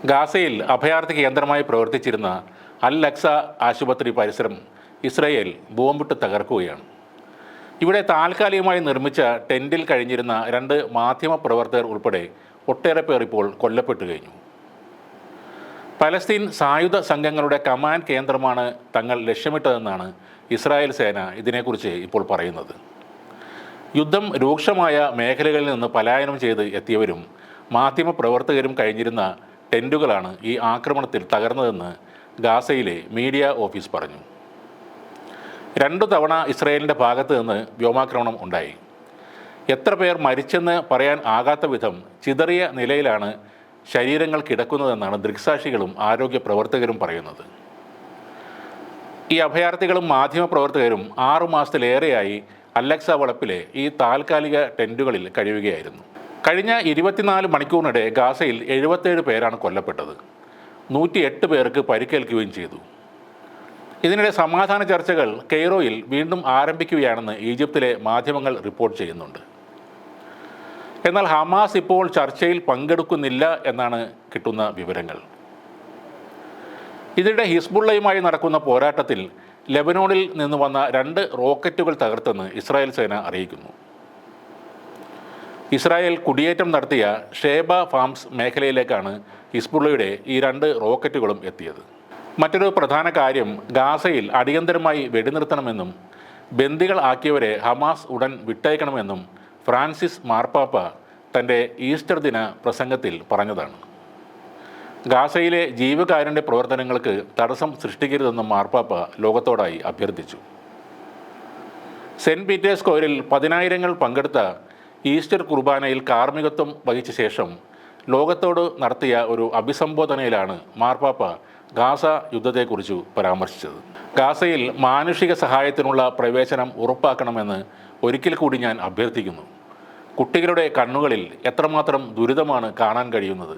ഗാസയിൽ അഭയാർത്ഥി കേന്ദ്രമായി പ്രവർത്തിച്ചിരുന്ന അൽ അക്സ ആശുപത്രി പരിസരം ഇസ്രയേൽ ബോംബിട്ട് തകർക്കുകയാണ്. ഇവിടെ താൽക്കാലികമായി നിർമ്മിച്ച ടെന്റിൽ കഴിഞ്ഞിരുന്ന രണ്ട് മാധ്യമ പ്രവർത്തകർ ഉൾപ്പെടെ ഒട്ടേറെ പേർ ഇപ്പോൾ കൊല്ലപ്പെട്ടു കഴിഞ്ഞു. പലസ്തീൻ സായുധ സംഘങ്ങളുടെ കമാൻഡ് കേന്ദ്രമാണ് തങ്ങൾ ലക്ഷ്യമിട്ടതെന്നാണ് ഇസ്രായേൽ സേന ഇതിനെക്കുറിച്ച് ഇപ്പോൾ പറയുന്നത്. യുദ്ധം രൂക്ഷമായ മേഖലകളിൽ നിന്ന് പലായനം ചെയ്ത് എത്തിയവരും മാധ്യമപ്രവർത്തകരും കഴിഞ്ഞിരുന്ന ടെന്റുകളാണ് ഈ ആക്രമണത്തിൽ തകർന്നതെന്ന് ഗാസയിലെ മീഡിയ ഓഫീസ് പറഞ്ഞു. രണ്ടു തവണ ഇസ്രയേലിന്റെ ഭാഗത്ത് നിന്ന് വ്യോമാക്രമണം ഉണ്ടായി. എത്ര പേർ മരിച്ചെന്ന് പറയാൻ ആകാത്ത വിധം ചിതറിയ നിലയിലാണ് ശരീരങ്ങൾ കിടക്കുന്നതെന്നാണ് ദൃക്സാക്ഷികളും ആരോഗ്യ പ്രവർത്തകരും പറയുന്നത്. ഈ അഭയാർത്ഥികളും മാധ്യമപ്രവർത്തകരും ആറു മാസത്തിലേറെയായി അലക്സ വളപ്പിലെ ഈ താൽക്കാലിക ടെന്റുകളിൽ കഴിയുകയായിരുന്നു. കഴിഞ്ഞ ഇരുപത്തിനാല് മണിക്കൂറിനിടെ ഗാസയിൽ എഴുപത്തേഴ് പേരാണ് കൊല്ലപ്പെട്ടത്. നൂറ്റിയെട്ട് പേർക്ക് പരിക്കേൽക്കുകയും ചെയ്തു. ഇതിനിടെ സമാധാന ചർച്ചകൾ കെയ്റോയിൽ വീണ്ടും ആരംഭിക്കുകയാണെന്ന് ഈജിപ്തിലെ മാധ്യമങ്ങൾ റിപ്പോർട്ട് ചെയ്യുന്നുണ്ട്. എന്നാൽ ഹമാസ് ഇപ്പോൾ ചർച്ചയിൽ പങ്കെടുക്കുന്നില്ല എന്നാണ് കിട്ടുന്ന വിവരങ്ങൾ. ഇതിനിടെ ഹിസ്ബുള്ളയുമായി നടക്കുന്ന പോരാട്ടത്തിൽ ലെബനോണിൽ നിന്ന് വന്ന രണ്ട് റോക്കറ്റുകൾ തകർത്തെന്ന് ഇസ്രായേൽ സേന അറിയിക്കുന്നു. ഇസ്രായേൽ കുടിയേറ്റം നടത്തിയ ഷേബ ഫാംസ് മേഖലയിലേക്കാണ് ഹിസ്ബുള്ളയുടെ ഈ രണ്ട് റോക്കറ്റുകളും എത്തിയത്. മറ്റൊരു പ്രധാന കാര്യം ഗാസയിൽ അടിയന്തരമായി വെടിനിർത്തണമെന്നും ബന്ദികൾ ആക്കിയവരെ ഹമാസ് ഉടൻ വിട്ടയക്കണമെന്നും ഫ്രാൻസിസ് മാർപ്പാപ്പ തന്റെ ഈസ്റ്റർ ദിന പ്രസംഗത്തിൽ പറഞ്ഞതാണ്. ഗാസയിലെ ജീവകാരുണ്യ പ്രവർത്തനങ്ങൾക്ക് തടസ്സം സൃഷ്ടിക്കരുതെന്നും മാർപ്പാപ്പ ലോകത്തോടായി അഭ്യർത്ഥിച്ചു. സെന്റ് പീറ്റേഴ്സ് കോയിലിൽ പതിനായിരങ്ങൾ പങ്കെടുത്ത ഈസ്റ്റർ കുർബാനയിൽ കാർമ്മികത്വം വഹിച്ച ശേഷം ലോകത്തോട് നടത്തിയ ഒരു അഭിസംബോധനയിലാണ് മാർപ്പാപ്പ ഗാസ യുദ്ധത്തെക്കുറിച്ച് പരാമർശിച്ചത്. ഗാസയിൽ മാനുഷിക സഹായത്തിനുള്ള പ്രവേശനം ഉറപ്പാക്കണമെന്ന് ഒരിക്കൽ കൂടി ഞാൻ അഭ്യർത്ഥിക്കുന്നു. കുട്ടികളുടെ കണ്ണുകളിൽ എത്രമാത്രം ദുരിതമാണ് കാണാൻ കഴിയുന്നത്?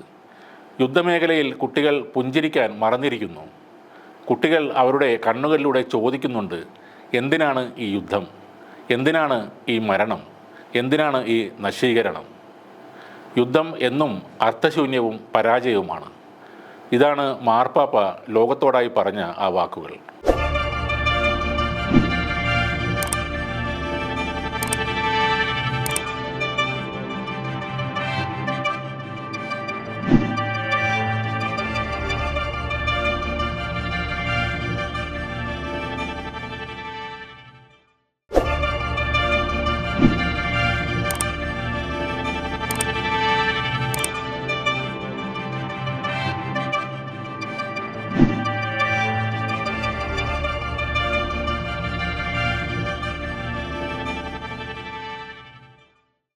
യുദ്ധമേഖലയിൽ കുട്ടികൾ പുഞ്ചിരിക്കാൻ മറന്നിരിക്കുന്നു. കുട്ടികൾ അവരുടെ കണ്ണുകളിലൂടെ ചോദിക്കുന്നുണ്ട് എന്തിനാണ് ഈ യുദ്ധം? എന്തിനാണ് ഈ മരണം? എന്തിനാണ് ഈ നശീകരണം? യുദ്ധം എന്നും അർത്ഥശൂന്യവും പരാജയവുമാണ്. ഇതാണ് മാർപ്പാപ്പ ലോകത്തോടായി പറഞ്ഞ ആ വാക്കുകൾ.